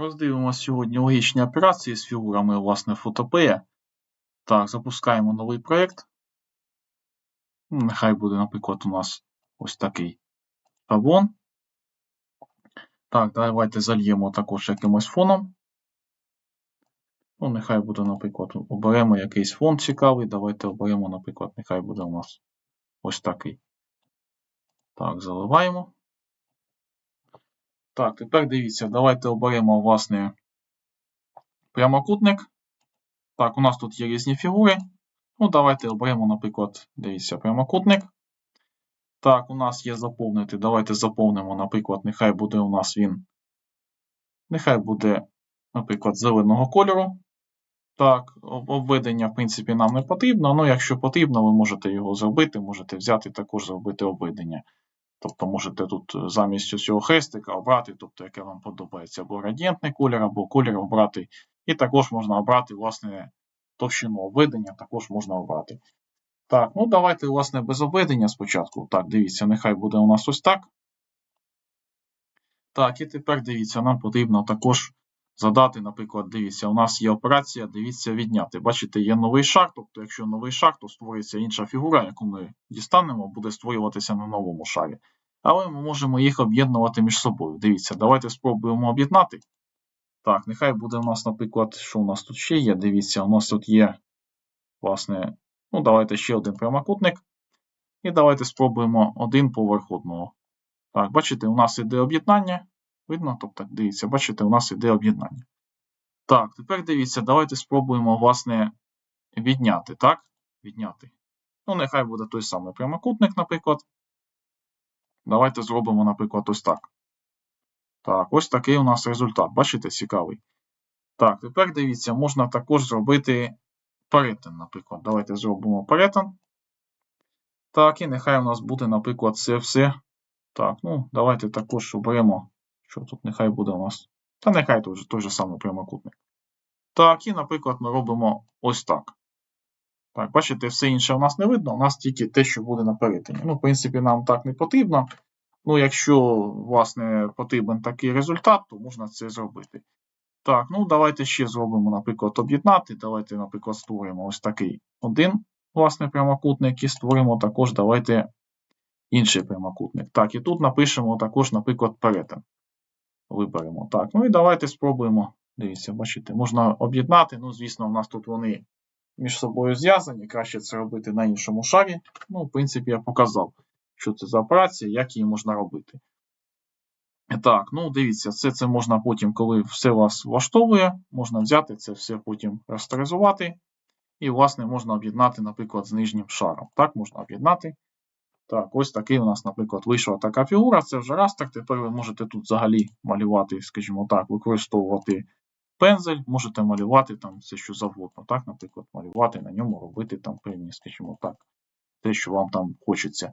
Роздивимося сьогодні логічні операції з фігурами, власне, фотопея. Так, запускаємо новий проєкт. Нехай буде, наприклад, у нас ось такий шаблон. Так, давайте зальємо також якимось фоном. Ну, нехай буде, наприклад, оберемо якийсь фон цікавий. Давайте оберемо, наприклад, нехай буде у нас ось такий. Так, заливаємо. Так, тепер дивіться, давайте оберемо, власне, прямокутник. Так, у нас тут є різні фігури. Ну, давайте оберемо, наприклад, дивіться, прямокутник. Так, у нас є заповнити. Давайте заповнимо, наприклад, нехай буде у нас він. Нехай буде, наприклад, зеленого кольору. Так, обведення, в принципі, нам не потрібно. але якщо потрібно, ви можете його зробити, можете взяти також зробити обведення. Тобто можете тут замість цього хрестика обрати, тобто, яке вам подобається, або градієнтний колір, або колір обрати. І також можна обрати, власне, товщину обведення, також можна обрати. Так, ну давайте, власне, без обведення спочатку. Так, дивіться, нехай буде у нас ось так. Так, і тепер дивіться, нам потрібно також задати, наприклад, дивіться, у нас є операція, дивіться, відняти. Бачите, є новий шар, тобто, якщо новий шар, то створюється інша фігура, яку ми дістанемо, буде створюватися на новому шарі. Але ми можемо їх об'єднувати між собою. Дивіться, давайте спробуємо об'єднати. Так, нехай буде у нас, наприклад, що у нас тут ще є. Дивіться, у нас тут є, власне, ну, давайте ще один прямокутник. І давайте спробуємо один поверх одного. Так, бачите, у нас іде об'єднання. Видно? Тобто, дивіться, бачите, у нас іде об'єднання. Так, тепер дивіться, давайте спробуємо, власне, відняти. Так? Відняти. Ну, нехай буде той самий прямокутник, наприклад. Давайте зробимо, наприклад, ось так. Так, ось такий у нас результат. Бачите, цікавий. Так, тепер дивіться, можна також зробити перетин, наприклад. Давайте зробимо перетин. Так, і нехай у нас буде, наприклад, це все. Так, ну, давайте також оберемо, що тут нехай буде у нас. Та нехай той, той же самий прямокутник. Так, і, наприклад, ми робимо ось так. Так, бачите, все інше у нас не видно, у нас тільки те, що буде на перетині. Ну, в принципі, нам так не потрібно. Ну, якщо, власне, потрібен такий результат, то можна це зробити. Так, ну давайте ще зробимо, наприклад, об'єднати. Давайте, наприклад, створимо ось такий один, власне, прямокутник, і створимо також, давайте інший прямокутник. Так, і тут напишемо також, наприклад, перетин. Виберемо. Так, ну і давайте спробуємо. Дивіться, бачите, можна об'єднати. Ну, звісно, у нас тут вони між собою зв'язані. Краще це робити на іншому шарі. Ну, в принципі, я показав що це за операція, як її можна робити. Так, ну дивіться, все це можна потім, коли все вас влаштовує, можна взяти це все потім растеризувати. І, власне, можна об'єднати, наприклад, з нижнім шаром. Так, можна об'єднати. Так, ось такий у нас, наприклад, вийшла така фігура. Це вже растер. Тепер ви можете тут взагалі малювати, скажімо так, використовувати пензель, можете малювати там все, що завгодно. Так, наприклад, малювати на ньому, робити там певні, скажімо так, те, що вам там хочеться.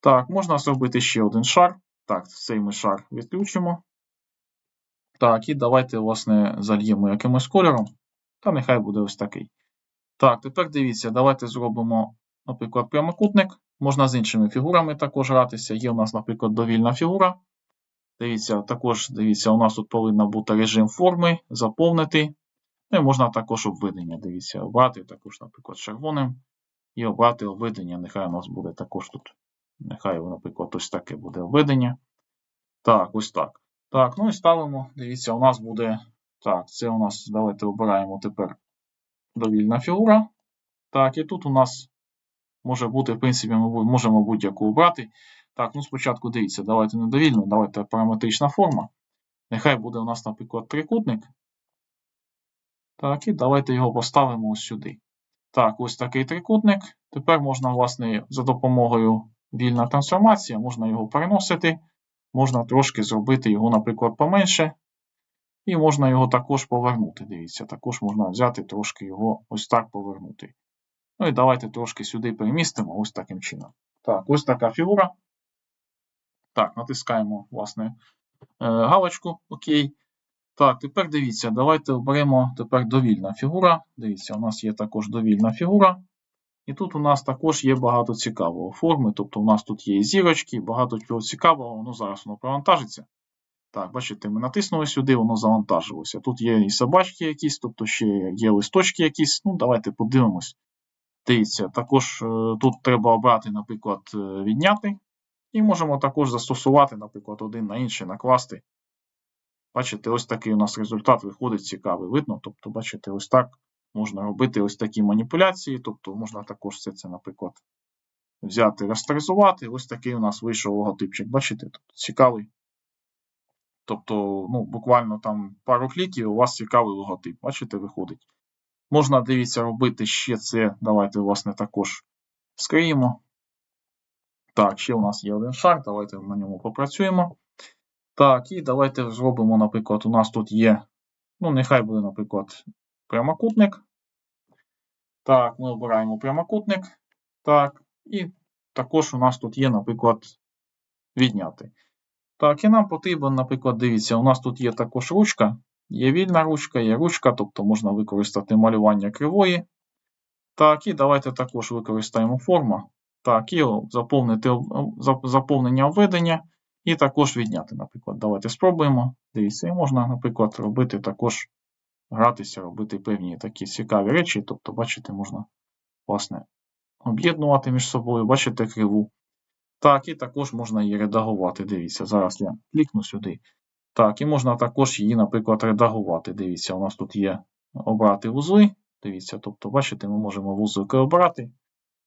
Так, можна зробити ще один шар. Так, цей ми шар відключимо. Так, і давайте, власне, зальємо якимось кольором. Та нехай буде ось такий. Так, тепер дивіться, давайте зробимо, наприклад, прямокутник. Можна з іншими фігурами також гратися. Є у нас, наприклад, довільна фігура. Дивіться, також дивіться, у нас тут повинен бути режим форми, заповнити. Ну і можна також обведення. Дивіться, обрати також, наприклад, червоним. І обрати обведення. Нехай у нас буде також тут Нехай, наприклад, ось таке буде введення. Так, ось так. Так, ну і ставимо. Дивіться, у нас буде. Так, це у нас, давайте обираємо тепер довільна фігура. Так, і тут у нас може бути, в принципі, ми можемо будь-яку обрати. Так, ну спочатку дивіться, давайте не довільну, давайте параметрична форма. Нехай буде у нас, наприклад, трикутник. Так, і давайте його поставимо ось сюди. Так, ось такий трикутник. Тепер можна, власне, за допомогою вільна трансформація, можна його переносити, можна трошки зробити його, наприклад, поменше. І можна його також повернути. Дивіться, також можна взяти трошки його ось так повернути. Ну і давайте трошки сюди перемістимо ось таким чином. Так, ось така фігура. Так, натискаємо, власне, е, галочку. Окей. Так, тепер дивіться, давайте оберемо тепер довільна фігура. Дивіться, у нас є також довільна фігура. І тут у нас також є багато цікавого форми. Тобто у нас тут є зірочки, багато чого цікавого, ну зараз воно провантажиться. Так, бачите, ми натиснули сюди, воно завантажилося. Тут є і собачки якісь, тобто ще є листочки якісь. Ну, давайте подивимось. Дивіться, також е, тут треба обрати, наприклад, е, відняти. І можемо також застосувати, наприклад, один на інший, накласти. Бачите, ось такий у нас результат виходить цікавий. Видно? Тобто, бачите, ось так можна робити ось такі маніпуляції. Тобто, можна також все це, наприклад, взяти, растеризувати. Ось такий у нас вийшов логотипчик. Бачите, тобто, цікавий. Тобто, ну, буквально там пару кліків, у вас цікавий логотип. Бачите, виходить. Можна, дивіться, робити ще це. Давайте, власне, також скриємо. Так, ще у нас є один шар, давайте на ньому попрацюємо. Так, і давайте зробимо, наприклад, у нас тут є, ну, нехай буде, наприклад, прямокутник. Так, ми обираємо прямокутник. Так, і також у нас тут є, наприклад, відняти. Так, і нам потрібно, наприклад, дивіться, у нас тут є також ручка. Є вільна ручка, є ручка, тобто можна використати малювання кривої. Так, і давайте також використаємо форма. Так, і заповнити заповнення введення. І також відняти, наприклад. Давайте спробуємо. Дивіться, і можна, наприклад, робити також, гратися, робити певні такі цікаві речі. Тобто, бачите, можна, власне, об'єднувати між собою, бачите криву. Так, і також можна її редагувати. Дивіться, зараз я клікну сюди. Так, і можна також її, наприклад, редагувати. Дивіться, у нас тут є обрати вузли. Дивіться, тобто, бачите, ми можемо вузлики обрати.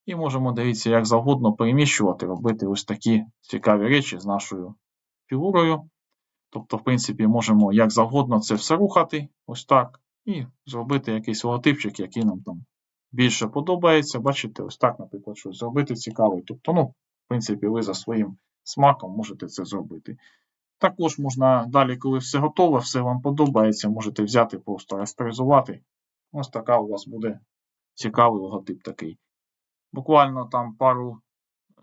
І можемо, дивіться, як завгодно переміщувати, робити ось такі цікаві речі з нашою фігурою. Тобто, в принципі, можемо як завгодно це все рухати, ось так, і зробити якийсь логотипчик, який нам там більше подобається. Бачите, ось так, наприклад, щось зробити цікаве. Тобто, ну, в принципі, ви за своїм смаком можете це зробити. Також можна далі, коли все готове, все вам подобається, можете взяти, просто растеризувати. Ось така у вас буде цікавий логотип такий. Буквально там пару,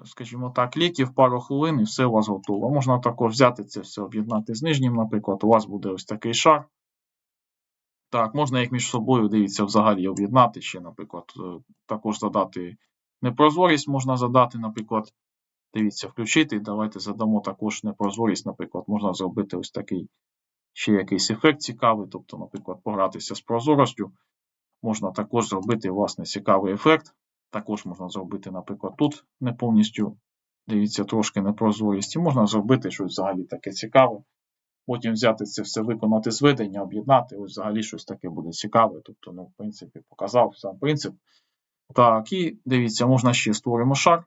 скажімо так, ліків, пару хвилин і все у вас готово. Можна також взяти це все, об'єднати з нижнім, наприклад, у вас буде ось такий шар. Так, можна їх між собою, дивіться, взагалі об'єднати ще, наприклад, е, також задати непрозорість, можна задати, наприклад, дивіться, включити. Давайте задамо також непрозорість, наприклад, можна зробити ось такий ще якийсь ефект цікавий, тобто, наприклад, погратися з прозоростю. Можна також зробити, власне, цікавий ефект. Також можна зробити, наприклад, тут не повністю, дивіться, трошки непрозорість. І можна зробити щось взагалі таке цікаве. Потім взяти це все, виконати зведення, об'єднати, ось взагалі щось таке буде цікаве. Тобто, ну, в принципі, показав сам принцип. Так, і дивіться, можна ще створимо шар.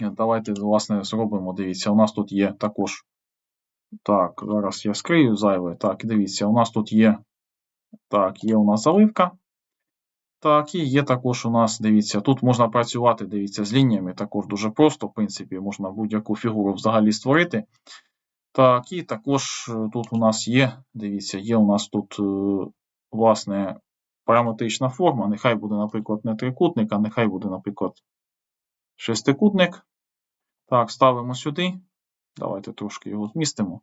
Давайте, власне, зробимо. Дивіться, у нас тут є також. Так, зараз я скрию зайве. Так, дивіться, у нас тут є. Так, є у нас заливка. Так, і є також у нас, дивіться, тут можна працювати, дивіться, з лініями також дуже просто, в принципі, можна будь-яку фігуру взагалі створити. Так, і також е, тут у нас є, дивіться, є у нас тут, е, власне, параметрична форма. Нехай буде, наприклад, не трикутник, а нехай буде, наприклад, шестикутник. Так, ставимо сюди. Давайте трошки його змістимо.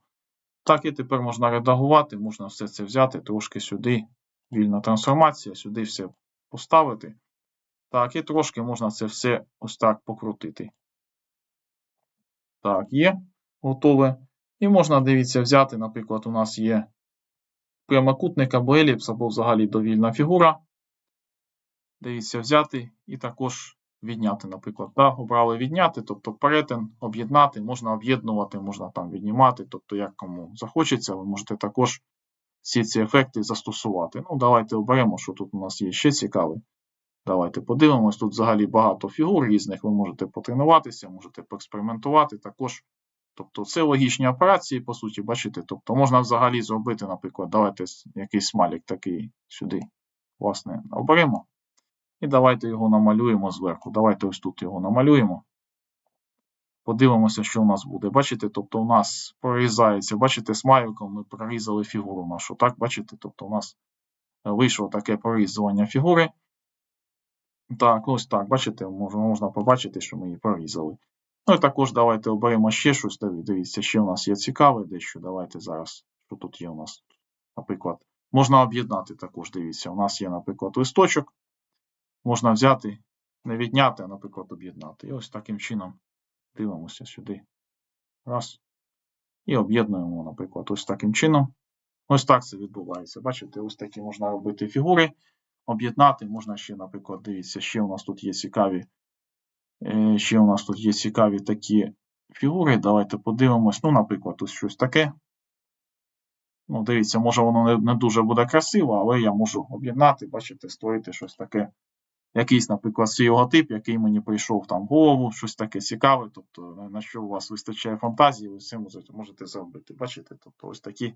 Так, і тепер можна редагувати, можна все це взяти, трошки сюди. Вільна трансформація, сюди все поставити. Так, і трошки можна це все ось так покрутити. Так, є, готове. І можна, дивіться, взяти, наприклад, у нас є прямокутник або еліпс, або взагалі довільна фігура. Дивіться, взяти і також відняти, наприклад. Так, Обрали відняти, тобто перетин, об'єднати, можна об'єднувати, можна там віднімати, тобто, як кому захочеться, ви можете також всі ці ефекти застосувати. Ну, давайте оберемо, що тут у нас є ще цікаве. Давайте подивимось. Тут взагалі багато фігур різних, ви можете потренуватися, можете поекспериментувати також. Тобто це логічні операції, по суті, бачите. Тобто можна взагалі зробити, наприклад, давайте якийсь смайлик такий сюди, власне, оберемо. І давайте його намалюємо зверху. Давайте ось тут його намалюємо. Подивимося, що у нас буде. Бачите, тобто у нас прорізається, бачите, смайликом ми прорізали фігуру нашу. Так, бачите, тобто у нас вийшло таке прорізування фігури. Так, ось так, бачите, можна, можна побачити, що ми її прорізали. Ну і також давайте оберемо ще щось. Дивіться, ще у нас є цікаве дещо. Давайте зараз, що тут є у нас, наприклад, можна об'єднати також, дивіться, у нас є, наприклад, листочок. Можна взяти, не відняти, а, наприклад, об'єднати. І ось таким чином. Дивимося сюди. Раз. і об'єднуємо, наприклад, ось таким чином. Ось так це відбувається. Бачите, ось такі можна робити фігури, об'єднати. Можна ще, наприклад, дивіться, ще у нас тут є цікаві. е, Ще у нас тут є цікаві такі фігури. Давайте подивимось. Ну, наприклад, ось щось таке. Ну, дивіться, може воно не, не дуже буде красиво, але я можу об'єднати, бачите, створити щось таке. Якийсь, наприклад, свій логотип, який мені прийшов там в голову, щось таке цікаве. Тобто, на- що у вас вистачає фантазії, ви можете, можете зробити. Бачите? Тобто, ось такі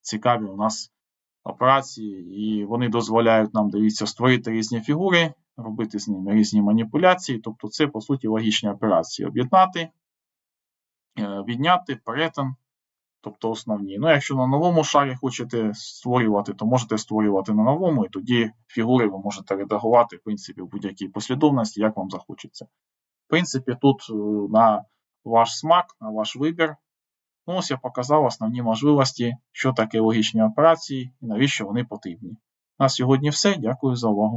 цікаві у нас операції, і вони дозволяють нам, дивіться, створити різні фігури, робити з ними різні маніпуляції. Тобто, це, по суті, логічні операції. Об'єднати, е, відняти, перетин. Тобто основні. Ну, якщо на новому шарі хочете створювати, то можете створювати на новому, і тоді фігури ви можете редагувати, в принципі, в будь-якій послідовності, як вам захочеться. В принципі, тут е, на ваш смак, на ваш вибір. Ну, ось я показав основні можливості, що таке логічні операції і навіщо вони потрібні. На сьогодні все. Дякую за увагу.